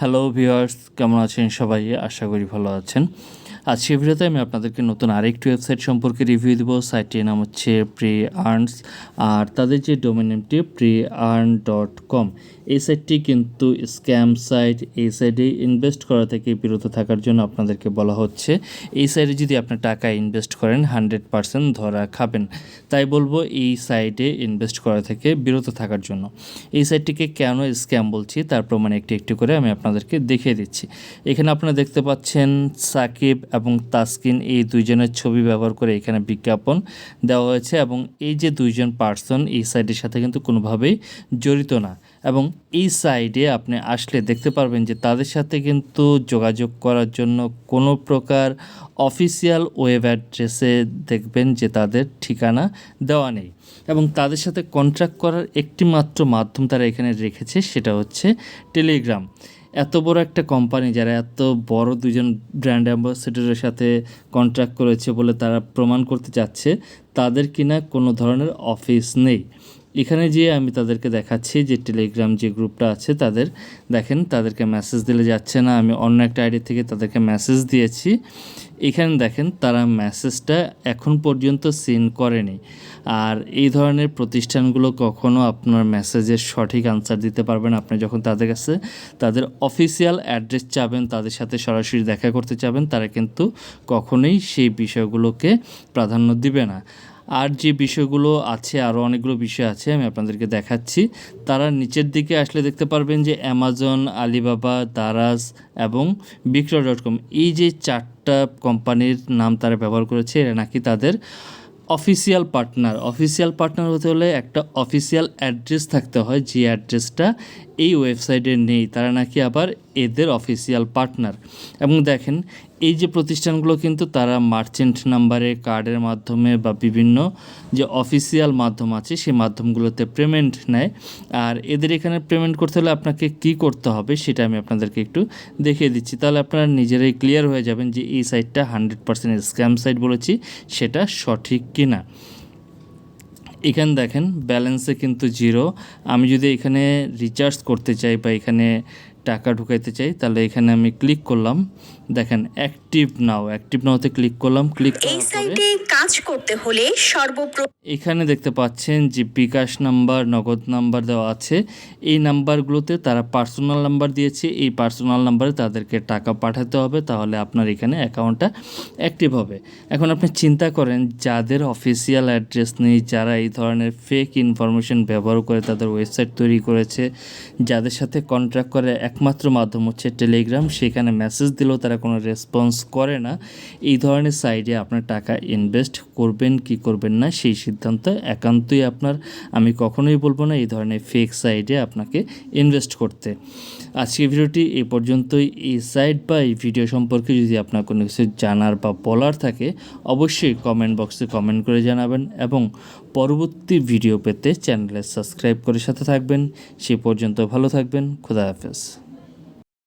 Hello viewers কেমন আছেন সবাই? আশা করি ভালো আছেন। আজকে ভিডিওতে আমি আপনাদেরকে নতুন আরেকটি ওয়েবসাইট সম্পর্কে রিভিউ দেবো। সাইটটির নাম হচ্ছে প্রি আর্নস আর তাদের যে ডোমেন নেমটি প্রি আর্ন ডট কম এই সাইটটি কিন্তু স্ক্যাম সাইট এই সাইটে ইনভেস্ট করা থেকে বিরত থাকার জন্য আপনাদেরকে বলা হচ্ছে। এই সাইটে যদি আপনার টাকা ইনভেস্ট করেন হান্ড্রেড পার্সেন্ট ধরা খাবেন। তাই বলব, এই সাইটে ইনভেস্ট করা থেকে বিরত থাকার জন্য। এই সাইটটিকে কেন স্ক্যাম বলছি, তার প্রমাণ একটি একটি করে আমি আপনাদেরকে দেখিয়ে দিচ্ছি। এখানে আপনারা দেখতে পাচ্ছেন সাকিব এবং তাসকিন এই দুইজনের ছবি ব্যবহার করে এখানে বিজ্ঞাপন দেওয়া হয়েছে এবং এই যে দুইজন পার্সন এই সাইটের সাথে কিন্তু কোনোভাবেই জড়িত না এবং এই সাইডে আপনি আসলে দেখতে পারবেন যে তাদের সাথে কিন্তু যোগাযোগ করার জন্য কোনো প্রকার অফিসিয়াল ওয়েব অ্যাড্রেসে দেখবেন যে তাদের ঠিকানা দেওয়া নেই এবং তাদের সাথে কন্ট্রাক্ট করার একটি মাত্র মাধ্যম তারা এখানে রেখেছে সেটা হচ্ছে টেলিগ্রাম এত বড় একটা কোম্পানি যারা এত বড় দুজন ব্র্যান্ড অ্যাম্বাসেডারের সাথে কন্ট্রাক্ট করেছে বলে তারা প্রমাণ করতে চাচ্ছে, তাদের কিনা কোনো ধরনের অফিস নেই। এখানে যেয়ে আমি তাদেরকে দেখাচ্ছি যে টেলিগ্রাম যে গ্রুপটা আছে তাদের, দেখেন তাদেরকে মেসেজ দিলে যাচ্ছে না, আমি অন্য একটা আইডি থেকে তাদেরকে মেসেজ দিয়েছি। এখানে দেখেন তারা মেসেজটা এখন পর্যন্ত সিন করেনি। আর এই ধরনের প্রতিষ্ঠানগুলো কখনো আপনার মেসেজের সঠিক আনসার দিতে পারবেন আপনি যখন তাদের কাছে তাদের অফিসিয়াল অ্যাড্রেস চাবেন, তাদের সাথে সরাসরি দেখা করতে চাবেন, তারা কিন্তু কখনোই সেই বিষয়গুলোকে প্রাধান্য দিবে না। আর যে বিষয়গুলো আছে আরও অনেকগুলো বিষয় আছে আমি আপনাদেরকে দেখাচ্ছি। তারা নিচের দিকে আসলে দেখতে পারবেন যে অ্যামাজন আলিবাবা দারাজ এবং বিক্রয় ডট কম এই যে চারটা কোম্পানির নাম তারা ব্যবহার করেছে, এরা নাকি তাদের অফিসিয়াল পার্টনার অফিসিয়াল পার্টনার হতে হলে একটা অফিসিয়াল অ্যাড্রেস থাকতে হয়, যে অ্যাড্রেসটা এই ওয়েবসাইটে নেই, তারা নাকি আবার এদের অফিসিয়াল পার্টনার এবং দেখেন, এই যে প্রতিষ্ঠানগুলো কিন্তু তারা মার্চেন্ট নাম্বারে কার্ডের মাধ্যমে বা বিভিন্ন যে অফিসিয়াল মাধ্যম আছে, সেই মাধ্যমগুলোতে পেমেন্ট নেয়। আর এদের এখানে পেমেন্ট করতে হলে আপনাকে কি করতে হবে, সেটা আমি আপনাদেরকে একটু দেখিয়ে দিচ্ছি। তাহলে আপনারা নিজেরাই ক্লিয়ার হয়ে যাবেন যে এই সাইটটা হান্ড্রেড পার্সেন্ট স্ক্যাম সাইট বলেছি, সেটা সঠিক কিনা। এখানে দেখেন ব্যালেন্সে কিন্তু জিরো আমি যদি এখানে রিচার্জ করতে চাই বা এখানে টাকা ঢুকাইতে চাই তাহলে এখানে আমি ক্লিক করলাম। দেখেন অ্যাক্টিভ নাও অ্যাক্টিভ নাওতে ক্লিক করলাম ক্লিক এই সাইটে কাজ করতে হলে সর্বপ্র এখানে দেখতে পাচ্ছেন যে বিকাশ নাম্বার নগদ নাম্বার দেওয়া আছে। এই নাম্বারগুলোতে তারা পার্সোনাল নাম্বার দিয়েছে। এই পার্সোনাল নাম্বারে তাদেরকে টাকা পাঠাতে হবে তাহলে আপনার এখানে অ্যাকাউন্টটা অ্যাক্টিভ হবে। এখন আপনি চিন্তা করেন যাদের অফিসিয়াল অ্যাড্রেস নেই যারা এই ধরনের ফেক ইনফরমেশন ব্যবহার করে তাদের ওয়েবসাইট তৈরি করেছে যাদের সাথে কন্ট্রাক্ট করে একমাত্র মাধ্যম হচ্ছে টেলিগ্রাম সেখানে মেসেজ দিলেও তারা কোনো রেসপন্স করে না। এই ধরনের সাইডে আপনার টাকা ইনভেস্ট করবেন কি করবেন না, সেই সিদ্ধান্ত একান্তই আপনার। আমি কখনোই বলব না এই ধরনের ফেক সাইডে আপনাকে ইনভেস্ট করতে। আজকে ভিডিওটি এই পর্যন্তই। এই সাইট বা এই ভিডিও সম্পর্কে যদি আপনার কোনো কিছু জানার বা বলার থাকে, অবশ্যই কমেন্ট বক্সে কমেন্ট করে জানাবেন এবং পরবর্তী ভিডিও পেতে চ্যানেলে সাবস্ক্রাইব করে সাথে থাকবেন। সে পর্যন্ত ভালো থাকবেন। খুদা হাফেজ।